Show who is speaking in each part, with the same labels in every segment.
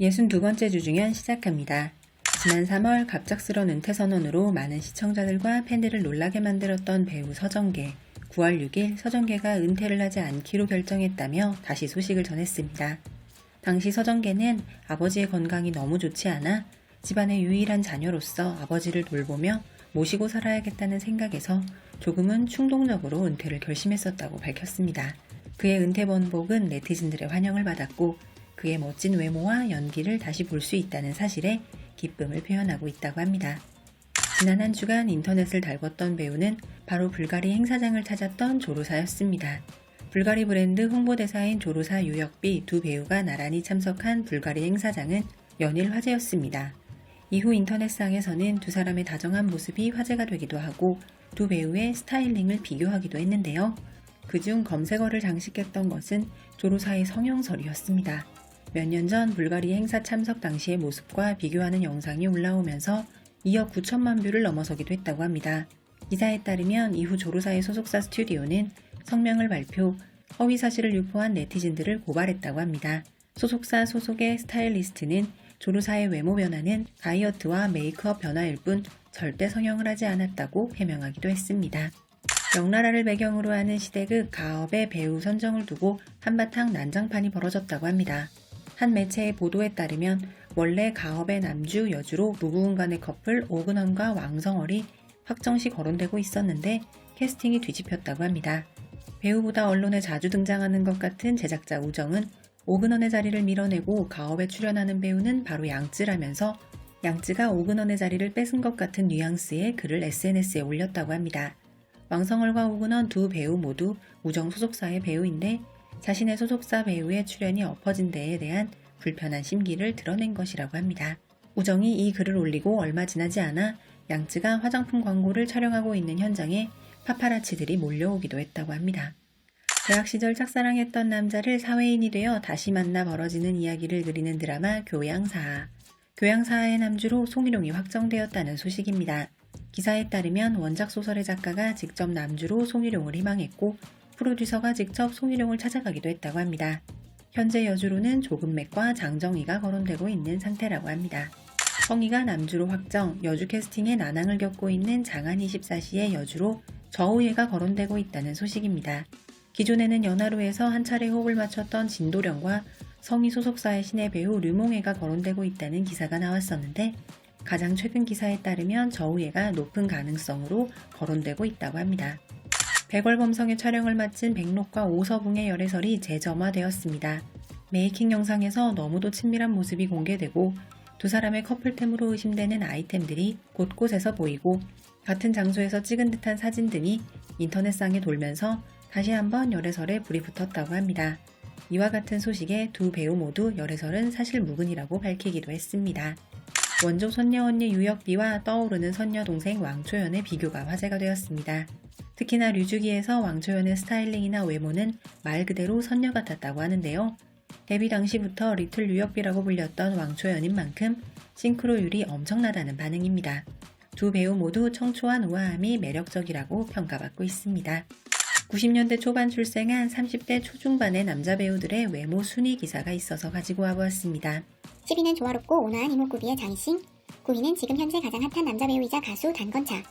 Speaker 1: 62번째 주중연 시작합니다. 지난 3월 갑작스런 은퇴 선언으로 많은 시청자들과 팬들을 놀라게 만들었던 배우 서정계. 9월 6일 서정계가 은퇴를 하지 않기로 결정했다며 다시 소식을 전했습니다. 당시 서정계는 아버지의 건강이 너무 좋지 않아 집안의 유일한 자녀로서 아버지를 돌보며 모시고 살아야겠다는 생각에서 조금은 충동적으로 은퇴를 결심했었다고 밝혔습니다. 그의 은퇴 번복은 네티즌들의 환영을 받았고 그의 멋진 외모와 연기를 다시 볼 수 있다는 사실에 기쁨을 표현하고 있다고 합니다. 지난 한 주간 인터넷을 달궜던 배우는 바로 불가리 행사장을 찾았던 조로사였습니다. 불가리 브랜드 홍보대사인 조로사 유혁비 두 배우가 나란히 참석한 불가리 행사장은 연일 화제였습니다. 이후 인터넷상에서는 두 사람의 다정한 모습이 화제가 되기도 하고 두 배우의 스타일링을 비교하기도 했는데요. 그중 검색어를 장식했던 것은 조로사의 성형설이었습니다. 몇 년 전 불가리 행사 참석 당시의 모습과 비교하는 영상이 올라오면서 2억 9천만 뷰를 넘어서기도 했다고 합니다. 기사에 따르면 이후 조로사의 소속사 스튜디오는 성명을 발표, 허위 사실을 유포한 네티즌들을 고발했다고 합니다. 소속사 소속의 스타일리스트는 조로사의 외모 변화는 다이어트와 메이크업 변화일 뿐 절대 성형을 하지 않았다고 해명하기도 했습니다. 명나라를 배경으로 하는 시대극 가업의 배우 선정을 두고 한바탕 난장판이 벌어졌다고 합니다. 한 매체의 보도에 따르면 원래 가업의 남주 여주로 무구운간의 커플 오근헌과 왕성얼이 확정시 거론되고 있었는데 캐스팅이 뒤집혔다고 합니다. 배우보다 언론에 자주 등장하는 것 같은 제작자 우정은 오근헌의 자리를 밀어내고 가업에 출연하는 배우는 바로 양쯔라면서 양쯔가 오근헌의 자리를 뺏은 것 같은 뉘앙스의 글을 SNS에 올렸다고 합니다. 왕성얼과 오근헌 두 배우 모두 우정 소속사의 배우인데 자신의 소속사 배우의 출연이 엎어진 데에 대한 불편한 심기를 드러낸 것이라고 합니다. 우정이 이 글을 올리고 얼마 지나지 않아 양쯔가 화장품 광고를 촬영하고 있는 현장에 파파라치들이 몰려오기도 했다고 합니다. 대학 시절 짝사랑했던 남자를 사회인이 되어 다시 만나 벌어지는 이야기를 그리는 드라마 교양사하. 교양사하의 남주로 송일용이 확정되었다는 소식입니다. 기사에 따르면 원작 소설의 작가가 직접 남주로 송일용을 희망했고 프로듀서가 직접 송일용을 찾아가기도 했다고 합니다. 현재 여주로는 조금맥과 장정희가 거론되고 있는 상태라고 합니다. 성희가 남주로 확정, 여주 캐스팅에 난항을 겪고 있는 장안 24시의 여주로 저우예가 거론되고 있다는 소식입니다. 기존에는 연하로에서 한 차례 호흡을 맞췄던 진도령과 성희 소속사의 신의 배우 류몽혜가 거론되고 있다는 기사가 나왔었는데 가장 최근 기사에 따르면 저우예가 높은 가능성으로 거론되고 있다고 합니다. 백월범성의 촬영을 마친 백록과 오서붕의 열애설이 재점화되었습니다. 메이킹 영상에서 너무도 친밀한 모습이 공개되고 두 사람의 커플템으로 의심되는 아이템들이 곳곳에서 보이고 같은 장소에서 찍은 듯한 사진 등이 인터넷상에 돌면서 다시 한번 열애설에 불이 붙었다고 합니다. 이와 같은 소식에 두 배우 모두 열애설은 사실 무근이라고 밝히기도 했습니다. 원조 선녀 언니 유혁비와 떠오르는 선녀 동생 왕초연의 비교가 화제가 되었습니다. 특히나 류주기에서 왕초연의 스타일링이나 외모는 말 그대로 선녀 같았다고 하는데요. 데뷔 당시부터 리틀 유혁비라고 불렸던 왕초연인 만큼 싱크로율이 엄청나다는 반응입니다. 두 배우 모두 청초한 우아함이 매력적이라고 평가받고 있습니다. 90년대 초반 출생한 30대 초중반의 남자 배우들의 외모 순위 기사가 있어서 가지고 와보았습니다.
Speaker 2: 10위는 조화롭고 온화한 이목구비의 장희싱 9위는 지금 현재 가장 핫한 남자 배우이자 가수 단건차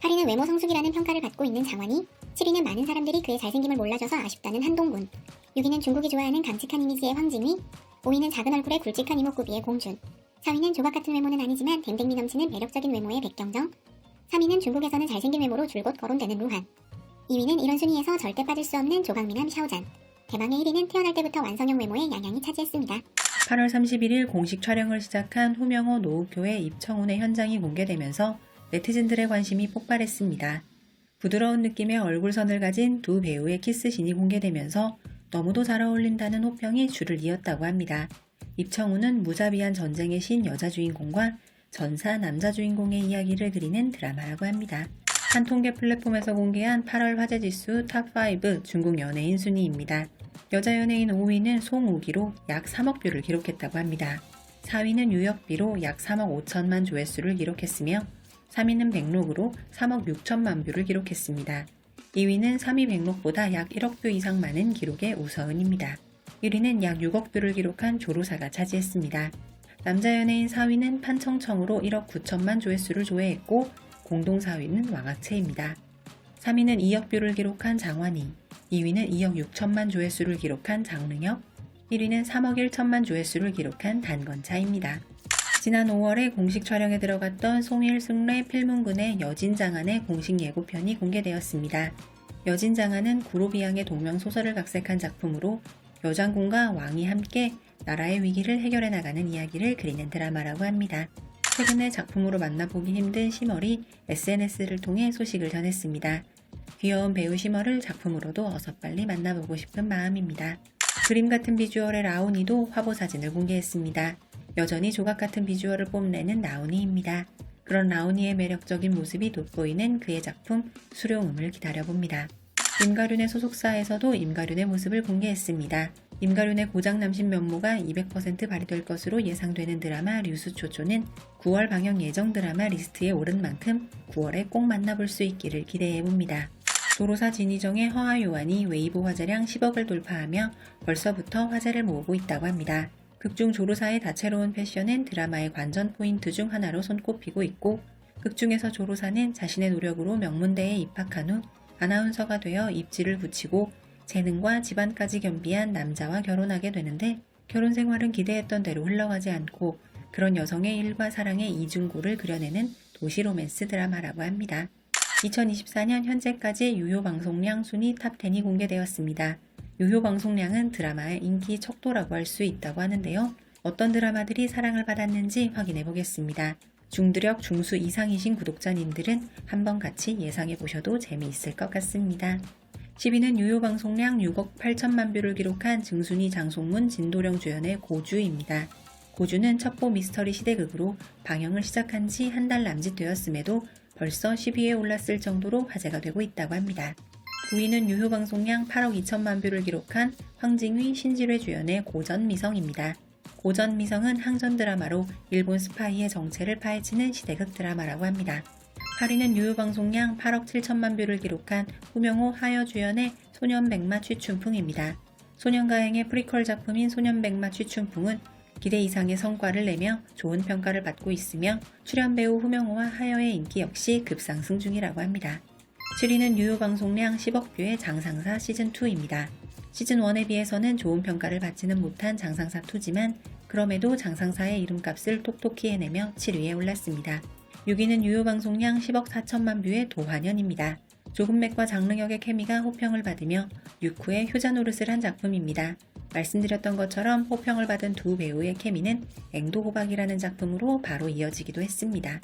Speaker 2: 8위는 외모 성숙이라는 평가를 받고 있는 장원희 7위는 많은 사람들이 그의 잘생김을 몰라줘서 아쉽다는 한동군. 6위는 중국이 좋아하는 강직한 이미지의 황진위 5위는 작은 얼굴에 굵직한 이목구비의 공준 4위는 조각 같은 외모는 아니지만 댕댕미 넘치는 매력적인 외모의 백경정 3위는 중국에서는 잘생긴 외모로 줄곧 거론되는 루한. 2위는 이런 순위에서 절대 빠질 수 없는 조각미남 샤오잔. 대망의 1위는 태어날 때부터 완성형 외모의 양양이 차지했습니다.
Speaker 1: 8월 31일 공식 촬영을 시작한 후명호 노후교회 입청운의 현장이 공개되면서 네티즌들의 관심이 폭발했습니다. 부드러운 느낌의 얼굴선을 가진 두 배우의 키스신이 공개되면서 너무도 잘 어울린다는 호평이 줄을 이었다고 합니다. 입청운은 무자비한 전쟁의 신 여자 주인공과 전사 남자 주인공의 이야기를 그리는 드라마라고 합니다. 한 통계 플랫폼에서 공개한 8월 화제지수 탑5 중국 연예인 순위입니다. 여자 연예인 5위는 송우기로 약 3억 뷰를 기록했다고 합니다. 4위는 유혁비로 약 3억 5천만 조회수를 기록했으며 3위는 백록으로 3억 6천만 뷰를 기록했습니다. 2위는 3위 백록보다 약 1억 뷰 이상 많은 기록의 우서은입니다. 1위는 약 6억 뷰를 기록한 조로사가 차지했습니다. 남자 연예인 4위는 판청청으로 1억 9천만 조회수를 조회했고 공동 4위는 왕학채입니다. 3위는 2억 뷰를 기록한 장환희, 2위는 2억 6천만 조회수를 기록한 장릉혁, 1위는 3억 1천만 조회수를 기록한 단건차입니다. 지난 5월에 공식 촬영에 들어갔던 송일 승래 필문군의 여진장안의 공식 예고편이 공개되었습니다. 여진장안은 구로비양의 동명소설을 각색한 작품으로 여장군과 왕이 함께 나라의 위기를 해결해 나가는 이야기를 그리는 드라마라고 합니다. 최근에 작품으로 만나보기 힘든 시멀이 SNS를 통해 소식을 전했습니다. 귀여운 배우 시멀을 작품으로도 어서 빨리 만나보고 싶은 마음입니다. 그림 같은 비주얼의 라온이도 화보 사진을 공개했습니다. 여전히 조각 같은 비주얼을 뽐내는 라온이입니다. 그런 라온이의 매력적인 모습이 돋보이는 그의 작품 수룡음을 기다려봅니다. 임가륜의 소속사에서도 임가륜의 모습을 공개했습니다. 임가륜의 고장남신 면모가 200% 발휘될 것으로 예상되는 드라마 류수초초는 9월 방영 예정 드라마 리스트에 오른 만큼 9월에 꼭 만나볼 수 있기를 기대해봅니다. 조로사 진희정의 허아 요한이 웨이보 화제량 10억을 돌파하며 벌써부터 화제를 모으고 있다고 합니다. 극중 조로사의 다채로운 패션은 드라마의 관전 포인트 중 하나로 손꼽히고 있고 극중에서 조로사는 자신의 노력으로 명문대에 입학한 후 아나운서가 되어 입지를 붙이고 재능과 집안까지 겸비한 남자와 결혼하게 되는데 결혼 생활은 기대했던 대로 흘러가지 않고 그런 여성의 일과 사랑의 이중고를 그려내는 도시 로맨스 드라마라고 합니다. 2024년 현재까지 유효 방송량 순위 탑10이 공개되었습니다. 유효 방송량은 드라마의 인기 척도라고 할 수 있다고 하는데요. 어떤 드라마들이 사랑을 받았는지 확인해 보겠습니다. 중드력 중수 이상이신 구독자님들은 한번 같이 예상해 보셔도 재미있을 것 같습니다. 10위는 유효 방송량 6억 8천만 뷰를 기록한 증순이 장송문 진도령 주연의 고주입니다. 고주는 첩보 미스터리 시대극으로 방영을 시작한 지 한 달 남짓 되었음에도 벌써 10위에 올랐을 정도로 화제가 되고 있다고 합니다. 9위는 유효 방송량 8억 2천만 뷰를 기록한 황징휘 신지뢰 주연의 고전미성입니다. 고전미성은 항전 드라마로 일본 스파이의 정체를 파헤치는 시대극 드라마라고 합니다. 8위는 유효 방송량 8억 7천만 뷰를 기록한 후명호 하여 주연의 소년백마 취춘풍입니다. 소년가행의 프리퀄 작품인 소년백마 취춘풍은 기대 이상의 성과를 내며 좋은 평가를 받고 있으며 출연 배우 후명호와 하여의 인기 역시 급상승 중이라고 합니다. 7위는 유효 방송량 10억 뷰의 장상사 시즌2입니다. 시즌1에 비해서는 좋은 평가를 받지는 못한 장상사 2지만 그럼에도 장상사의 이름값을 톡톡히 해내며 7위에 올랐습니다. 6위는 유효 방송량 10억 4천만 뷰의 도환연입니다. 조금맥과 장릉역의 케미가 호평을 받으며 6후에 효자 노릇을 한 작품입니다. 말씀드렸던 것처럼 호평을 받은 두 배우의 케미는 앵도호박이라는 작품으로 바로 이어지기도 했습니다.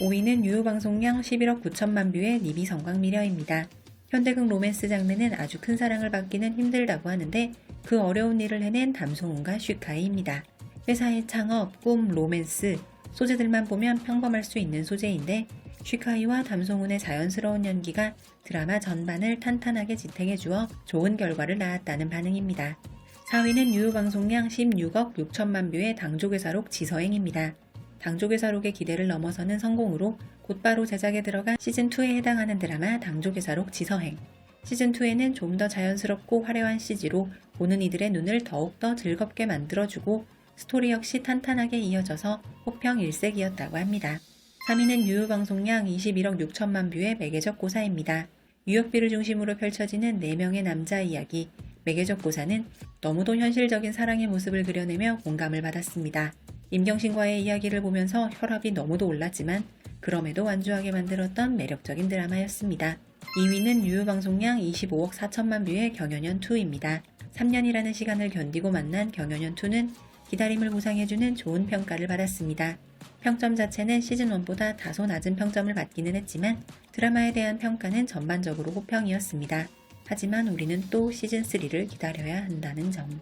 Speaker 1: 5위는 유효 방송량 11억 9천만 뷰의 니비 성광미려입니다. 현대극 로맨스 장르는 아주 큰 사랑을 받기는 힘들다고 하는데 그 어려운 일을 해낸 담송훈과 슈카이입니다. 회사의 창업, 꿈, 로맨스, 소재들만 보면 평범할 수 있는 소재인데 슈카이와 담송훈의 자연스러운 연기가 드라마 전반을 탄탄하게 지탱해 주어 좋은 결과를 낳았다는 반응입니다. 4위는 유효 방송량 16억 6천만 뷰의 당조괴사록 지서행입니다. 당조괴사록의 기대를 넘어서는 성공으로 곧바로 제작에 들어간 시즌2에 해당하는 드라마 당조괴사록 지서행. 시즌2에는 좀 더 자연스럽고 화려한 CG로 보는 이들의 눈을 더욱더 즐겁게 만들어주고 스토리 역시 탄탄하게 이어져서 호평 일색이었다고 합니다. 3위는 유효 방송량 21억 6천만 뷰의 매개적 고사입니다. 유역비를 중심으로 펼쳐지는 4명의 남자 이야기, 매개적 고사는 너무도 현실적인 사랑의 모습을 그려내며 공감을 받았습니다. 임경신과의 이야기를 보면서 혈압이 너무도 올랐지만 그럼에도 완주하게 만들었던 매력적인 드라마였습니다. 2위는 유효 방송량 25억 4천만 뷰의 경연연2입니다. 3년이라는 시간을 견디고 만난 경연연2는 기다림을 보상해주는 좋은 평가를 받았습니다. 평점 자체는 시즌1보다 다소 낮은 평점을 받기는 했지만 드라마에 대한 평가는 전반적으로 호평이었습니다. 하지만 우리는 또 시즌3를 기다려야 한다는 점.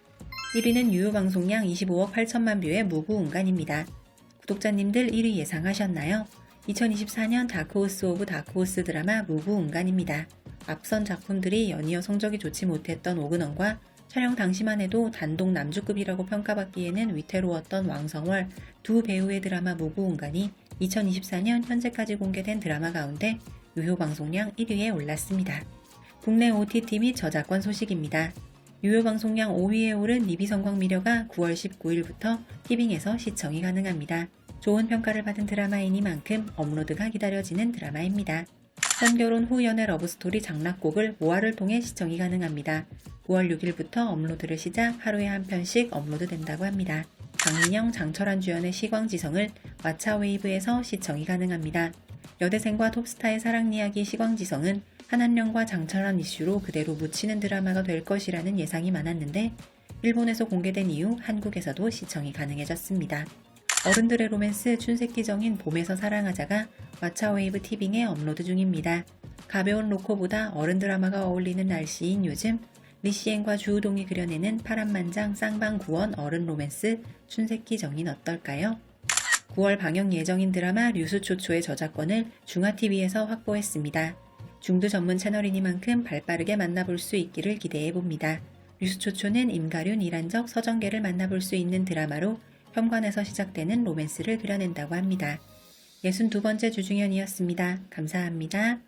Speaker 1: 1위는 유효 방송량 25억 8천만 뷰의 무구운간입니다. 구독자님들 1위 예상하셨나요? 2024년 다크호스 오브 다크호스 드라마 무구운간입니다. 앞선 작품들이 연이어 성적이 좋지 못했던 오근원과 촬영 당시만 해도 단독 남주급이라고 평가받기에는 위태로웠던 왕성월 두 배우의 드라마 무구운간이 2024년 현재까지 공개된 드라마 가운데 유효 방송량 1위에 올랐습니다. 국내 OTT 및 저작권 소식입니다. 유효 방송량 5위에 오른 니비성광 미려가 9월 19일부터 티빙에서 시청이 가능합니다. 좋은 평가를 받은 드라마이니만큼 업로드가 기다려지는 드라마입니다. 선결혼 후 연애 러브스토리 장락곡을 모아를 통해 시청이 가능합니다. 9월 6일부터 업로드를 시작 하루에 한 편씩 업로드된다고 합니다. 강민영, 장철환 주연의 시광지성을 왓챠 웨이브에서 시청이 가능합니다. 여대생과 톱스타의 사랑 이야기 시광지성은 한한령과 장철환 이슈로 그대로 묻히는 드라마가 될 것이라는 예상이 많았는데 일본에서 공개된 이후 한국에서도 시청이 가능해졌습니다. 어른들의 로맨스 춘색기정인 봄에서 사랑하자가 왓챠웨이브 티빙에 업로드 중입니다. 가벼운 로코보다 어른 드라마가 어울리는 날씨인 요즘 리시엔과 주우동이 그려내는 파란만장 쌍방구원 어른 로맨스 춘색기정인 어떨까요? 9월 방영 예정인 드라마 류수초초의 저작권을 중화TV에서 확보했습니다. 중두 전문 채널이니만큼 발빠르게 만나볼 수 있기를 기대해봅니다. 류수초초는 임가륜 이란적 서정계를 만나볼 수 있는 드라마로 현관에서 시작되는 로맨스를 그려낸다고 합니다. 62번째 주중현이었습니다. 감사합니다.